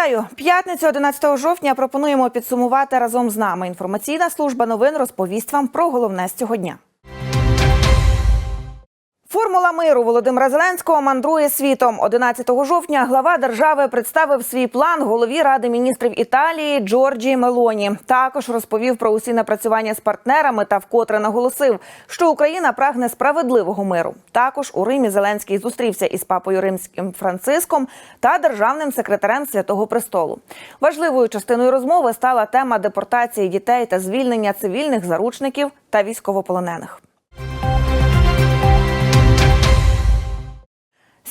Вітаю! П'ятницю 11 жовтня пропонуємо підсумувати разом з нами. Інформаційна служба новин розповість вам про головне з цього дня. Формула миру Володимира Зеленського мандрує світом. 11 жовтня глава держави представив свій план голові ради міністрів Італії Джорджії Мелоні. Також розповів про усі напрацювання з партнерами та вкотре наголосив, що Україна прагне справедливого миру. Також у Римі Зеленський зустрівся із папою римським Франциском та державним секретарем Святого Престолу. Важливою частиною розмови стала тема депортації дітей та звільнення цивільних заручників та військовополонених.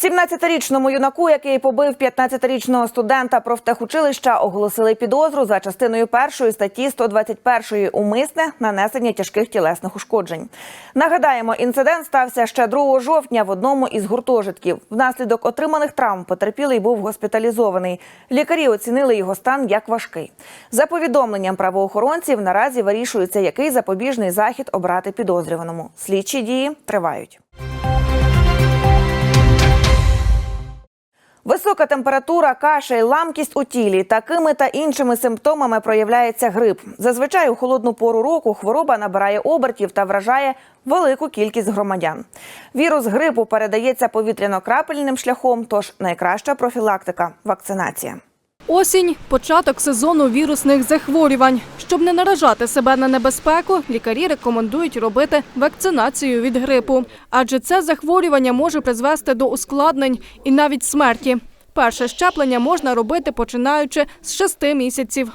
17-річному юнаку, який побив 15-річного студента профтехучилища, оголосили підозру за частиною першої статті 121 умисне нанесення тяжких тілесних ушкоджень. Нагадаємо, інцидент стався ще 2 жовтня в одному із гуртожитків. Внаслідок отриманих травм потерпілий був госпіталізований. Лікарі оцінили його стан як важкий. За повідомленням правоохоронців, наразі вирішується, який запобіжний захід обрати підозрюваному. Слідчі дії тривають. Висока температура, кашель, ламкість у тілі. Такими та іншими симптомами проявляється грип. Зазвичай у холодну пору року хвороба набирає обертів та вражає велику кількість громадян. Вірус грипу передається повітряно-крапельним шляхом, тож найкраща профілактика вакцинація. Осінь початок сезону вірусних захворювань. Щоб не наражати себе на небезпеку, лікарі рекомендують робити вакцинацію від грипу, адже це захворювання може призвести до ускладнень і навіть смерті. Перше щеплення можна робити починаючи з 6 місяців.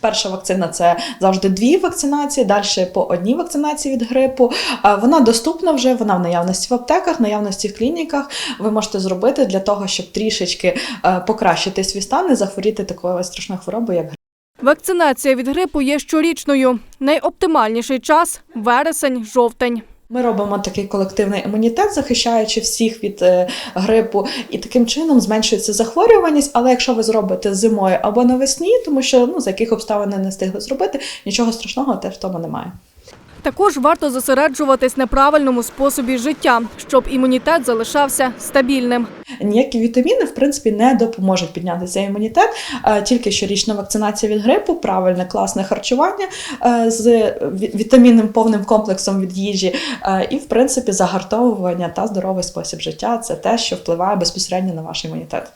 Перша вакцина це завжди дві вакцинації, далі по одній вакцинації від грипу. Вона доступна вже, вона в наявності в аптеках, наявності в клініках. Ви можете зробити для того, щоб трішечки е, покращити свій стан і захворіти такою страшною хворобою, як грип. Вакцинація від грипу є щорічною. Найоптимальніший час вересень-жовтень. Ми робимо такий колективний імунітет, захищаючи всіх від е, грипу, і таким чином зменшується захворюваність. Але якщо ви зробите зимою або навесні, тому що ну за яких обставин не встигли зробити, нічого страшного теж в тому немає. Також варто зосереджуватись на правильному способі життя, щоб імунітет залишався стабільним. Ніякі вітаміни, в принципі, не допоможуть підняти цей імунітет. Е, Тільки щорічна вакцинація від грипу, правильне класне харчування е, з ві- вітамінним повним комплексом від їжі, е, і, в принципі, загартовування та здоровий спосіб життя це те, що впливає безпосередньо на ваш імунітет.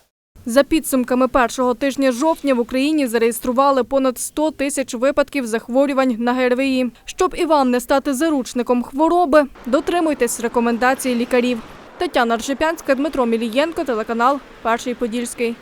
За підсумками першого тижня жовтня в Україні зареєстрували понад 100 тисяч випадків захворювань на ГРВІ. Щоб і вам не стати заручником хвороби, дотримуйтесь рекомендацій лікарів. Тетяна Ржепянська, Дмитро Мілієнко, телеканал Перший Подільський.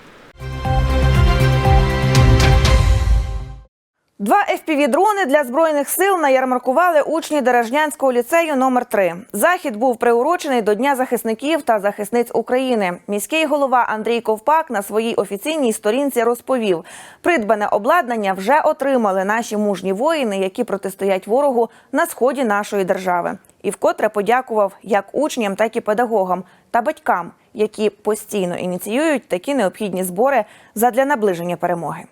Два FPV-дрони для збройних сил наярмаркували учні Дережнянського ліцею номер 3 Захід був приурочений до Дня захисників та захисниць України. Міський голова Андрій Ковпак на своїй офіційній сторінці розповів: придбане обладнання вже отримали наші мужні воїни, які протистоять ворогу на сході нашої держави. І вкотре подякував як учням, так і педагогам та батькам, які постійно ініціюють такі необхідні збори задля наближення перемоги.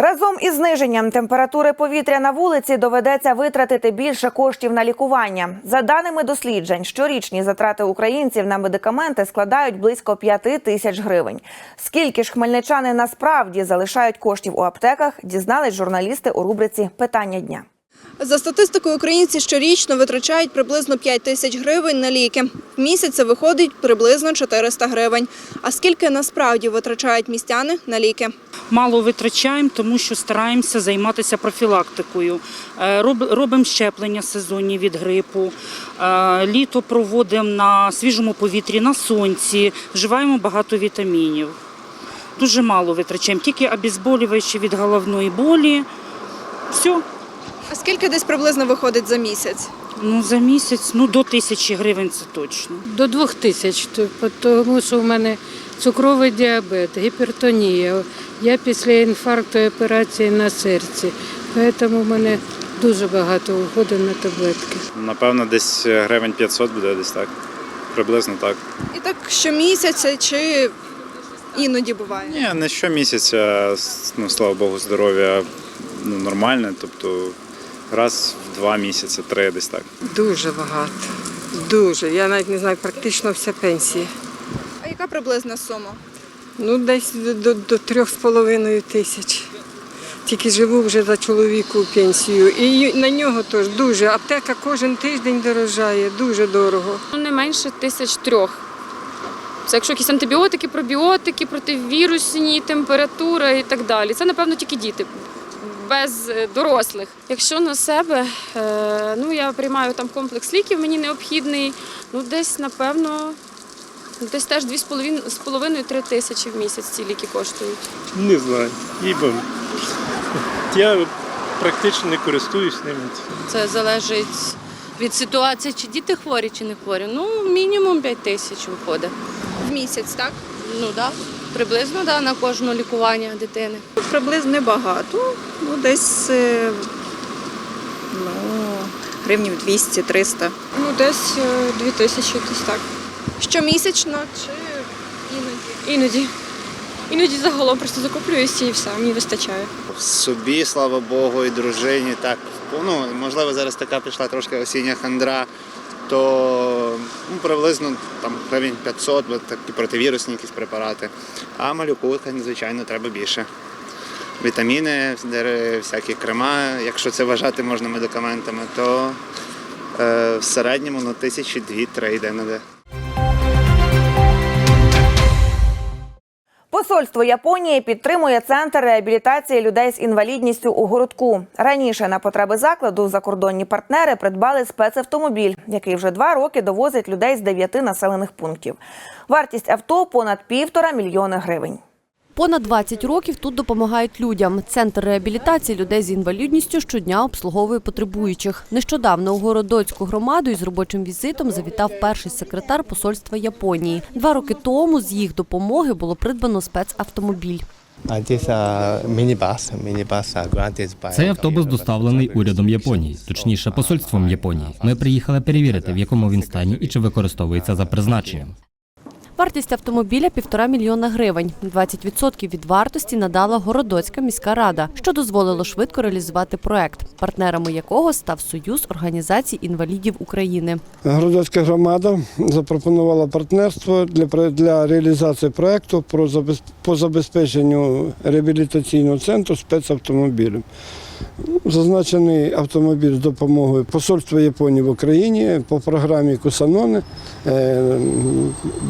Разом із зниженням температури повітря на вулиці доведеться витратити більше коштів на лікування. За даними досліджень, щорічні затрати українців на медикаменти складають близько 5 тисяч гривень. Скільки ж хмельничани насправді залишають коштів у аптеках, дізнались журналісти у рубриці Питання дня. За статистикою, українці щорічно витрачають приблизно 5 тисяч гривень на ліки. В місяць це виходить приблизно 400 гривень. А скільки насправді витрачають містяни на ліки? Мало витрачаємо, тому що стараємося займатися профілактикою. Е, Робимо щеплення сезонні від грипу, е, літо проводимо на свіжому повітрі, на сонці, вживаємо багато вітамінів. Дуже мало витрачаємо, тільки обезболюючі від головної болі. Все. А скільки десь приблизно виходить за місяць? Ну, за місяць ну, до тисячі гривень це точно. До двох тисяч, тому що в мене цукровий діабет, гіпертонія. Я після інфаркту і операції на серці. Тому в мене дуже багато уходить на таблетки. Напевно, десь гривень 500 буде десь так. Приблизно так. І так щомісяця чи іноді буває? Ні, не щомісяця, ну слава Богу, здоров'я ну, нормальне. Тобто раз в два місяці, три десь так. Дуже багато. Дуже. Я навіть не знаю, практично вся пенсія. А яка приблизна сума? Ну, десь до, до, до трьох з половиною тисяч. Тільки живу вже за чоловіку пенсію. І на нього теж дуже. Аптека кожен тиждень дорожає, дуже дорого. Ну, не менше тисяч трьох. Це якщо якісь антибіотики, пробіотики, противірусні, температура і так далі. Це, напевно, тільки діти, без е, дорослих. Якщо на себе, е, ну я приймаю там комплекс ліків, мені необхідний, ну десь, напевно, десь теж 2,5-3 тисячі в місяць ці ліки коштують. Не знаю, їй-богу. Я практично не користуюсь ними. Це залежить від ситуації, чи діти хворі, чи не хворі. Ну, мінімум 5 тисяч виходить. В місяць, так? Ну так, да. Приблизно да, на кожне лікування дитини. Приблизно небагато, ну десь е, ну, гривнів 200-300. Ну, десь дві тисячі, десь так. Щомісячно чи іноді? Іноді. Іноді загалом просто закуплююся і все, мені вистачає. собі, слава Богу, і дружині. Так, ну, можливо, зараз така пішла трошки осіння хандра, то ну, приблизно там гривень 500, бо такі противірусні якісь препарати. А малюку, звичайно, треба більше. Вітаміни, всякі крема, якщо це вважати можна медикаментами, то е, в середньому ну, тисячі дві-три йде на де. Посольство Японії підтримує центр реабілітації людей з інвалідністю у городку. Раніше на потреби закладу закордонні партнери придбали спецавтомобіль, який вже два роки довозить людей з дев'яти населених пунктів. Вартість авто понад півтора мільйони гривень. Понад 20 років тут допомагають людям. Центр реабілітації людей з інвалідністю щодня обслуговує потребуючих. Нещодавно у Городоцьку громаду із робочим візитом завітав перший секретар посольства Японії. Два роки тому з їх допомоги було придбано спецавтомобіль. Цей автобус доставлений урядом Японії, точніше посольством Японії. Ми приїхали перевірити, в якому він стані і чи використовується за призначенням. Вартість автомобіля півтора мільйона гривень. 20% від вартості надала Городоцька міська рада, що дозволило швидко реалізувати проект, партнерами якого став Союз організацій інвалідів України. Городоцька громада запропонувала партнерство для, для реалізації проєкту про по забезпеченню реабілітаційного центру спецавтомобілем. Зазначений автомобіль з допомогою Посольства Японії в Україні по програмі Кусанони. Е,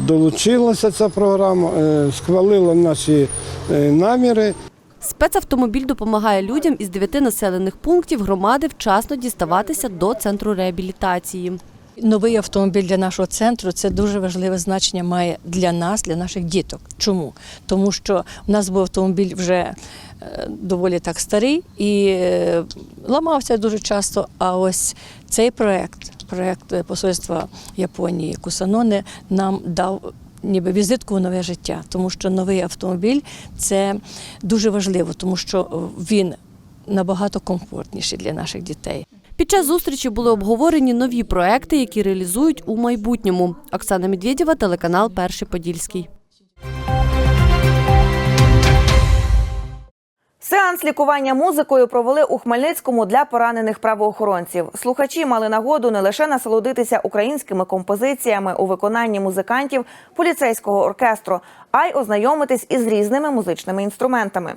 Долучилася ця програма, е, схвалила наші е, наміри. Спецавтомобіль допомагає людям із дев'яти населених пунктів громади вчасно діставатися до центру реабілітації. Новий автомобіль для нашого центру це дуже важливе значення має для нас, для наших діток. Чому? Тому що у нас був автомобіль вже е, доволі так старий і е, ламався дуже часто. А ось цей проект, проект е, посольства Японії Кусаноне, нам дав. Ніби візитку в нове життя, тому що новий автомобіль це дуже важливо, тому що він набагато комфортніший для наших дітей. Під час зустрічі були обговорені нові проекти, які реалізують у майбутньому. Оксана Медведєва, телеканал Перший Подільський. Сеанс лікування музикою провели у Хмельницькому для поранених правоохоронців. Слухачі мали нагоду не лише насолодитися українськими композиціями у виконанні музикантів поліцейського оркестру, а й ознайомитись із різними музичними інструментами.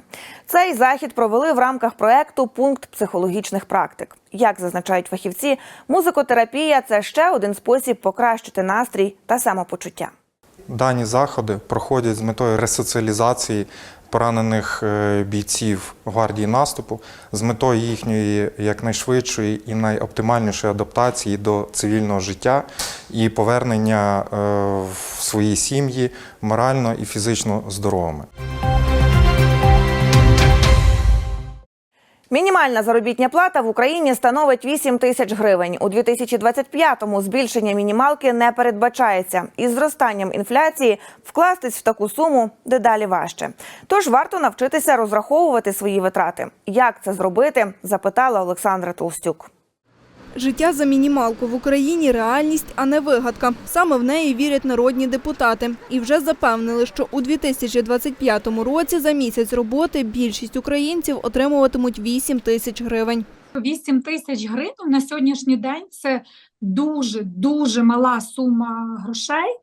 Цей захід провели в рамках проекту Пункт психологічних практик. Як зазначають фахівці, музикотерапія це ще один спосіб покращити настрій та самопочуття. Дані заходи проходять з метою ресоціалізації поранених е, бійців гвардії наступу з метою їхньої якнайшвидшої і найоптимальнішої адаптації до цивільного життя і повернення е, в свої сім'ї морально і фізично здоровими. Мінімальна заробітня плата в Україні становить 8 тисяч гривень. У 2025-му збільшення мінімалки не передбачається. Із зростанням інфляції вкластись в таку суму дедалі важче. Тож варто навчитися розраховувати свої витрати. Як це зробити? запитала Олександра Толстюк. Життя за мінімалку в Україні реальність, а не вигадка. Саме в неї вірять народні депутати. І вже запевнили, що у 2025 році за місяць роботи більшість українців отримуватимуть 8 тисяч гривень. 8 тисяч гривень на сьогоднішній день це дуже дуже мала сума грошей.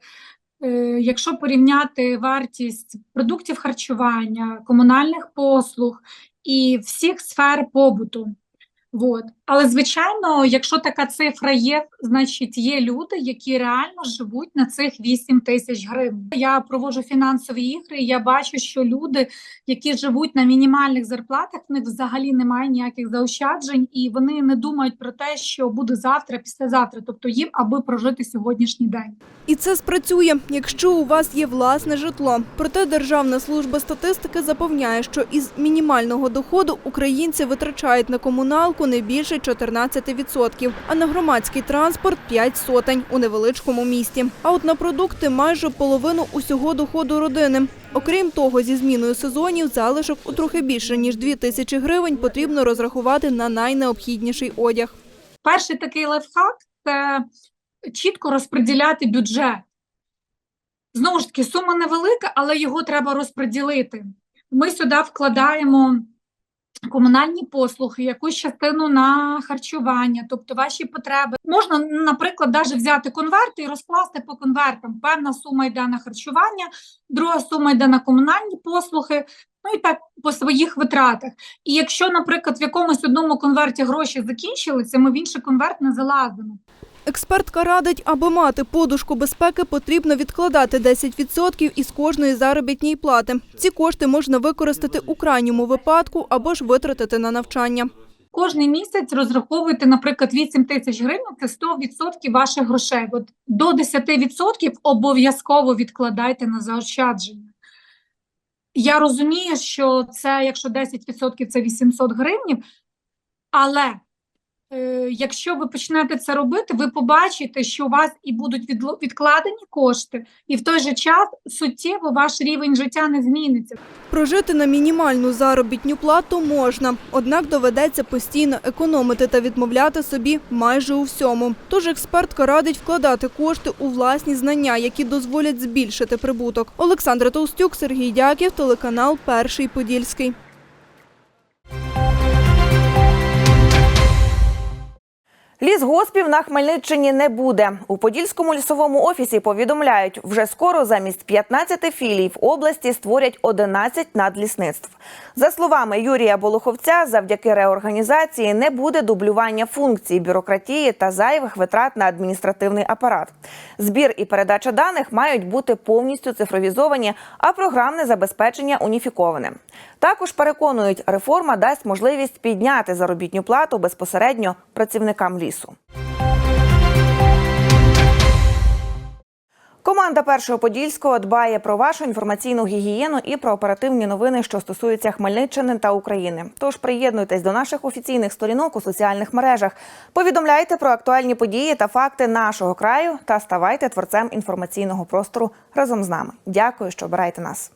е, якщо порівняти вартість продуктів харчування, комунальних послуг і всіх сфер побуту. Вот. Але, звичайно, якщо така цифра є, значить є люди, які реально живуть на цих 8 тисяч гривень. Я проводжу фінансові ігри, і я бачу, що люди, які живуть на мінімальних зарплатах, в них взагалі немає ніяких заощаджень, і вони не думають про те, що буде завтра, післязавтра, тобто їм, аби прожити сьогоднішній день. І це спрацює, якщо у вас є власне житло. Проте Державна служба статистики запевняє, що із мінімального доходу українці витрачають на комуналку не більше 14%, а на громадський транспорт 5 сотень у невеличкому місті. А от на продукти майже половину усього доходу родини. Окрім того, зі зміною сезонів залишок у трохи більше ніж 2 тисячі гривень потрібно розрахувати на найнеобхідніший одяг. Перший такий лайфхак це чітко розподіляти бюджет. Знову ж таки, сума невелика, але його треба розподілити. Ми сюди вкладаємо комунальні послуги, якусь частину на харчування, тобто ваші потреби. Можна, наприклад, навіть взяти конверти і розкласти по конвертам. Певна сума йде на харчування, друга сума йде на комунальні послуги, ну і так по своїх витратах. І якщо, наприклад, в якомусь одному конверті гроші закінчилися, ми в інший конверт не залазимо. Експертка радить, аби мати подушку безпеки, потрібно відкладати 10% із кожної заробітної плати. Ці кошти можна використати у крайньому випадку або ж витратити на навчання. Кожний місяць розраховуйте, наприклад, 8 тисяч гривень – це 100% ваших грошей. От до 10% обов'язково відкладайте на заощадження. Я розумію, що це, якщо 10% – це 800 гривень, але якщо ви почнете це робити, ви побачите, що у вас і будуть відкладені кошти, і в той же час суттєво ваш рівень життя не зміниться. Прожити на мінімальну заробітню плату можна, однак доведеться постійно економити та відмовляти собі майже у всьому. Тож експертка радить вкладати кошти у власні знання, які дозволять збільшити прибуток. Олександра Толстюк, Сергій Дяків, телеканал Перший Подільський. Лісгоспів на Хмельниччині не буде. У Подільському лісовому офісі повідомляють, вже скоро замість 15 філій в області створять 11 надлісництв. За словами Юрія Болоховця, завдяки реорганізації не буде дублювання функцій бюрократії та зайвих витрат на адміністративний апарат. Збір і передача даних мають бути повністю цифровізовані, а програмне забезпечення уніфіковане. Також переконують, реформа дасть можливість підняти заробітню плату безпосередньо працівникам лісу. Команда першого подільського дбає про вашу інформаційну гігієну і про оперативні новини, що стосуються Хмельниччини та України. Тож приєднуйтесь до наших офіційних сторінок у соціальних мережах, повідомляйте про актуальні події та факти нашого краю та ставайте творцем інформаційного простору разом з нами. Дякую, що обираєте нас.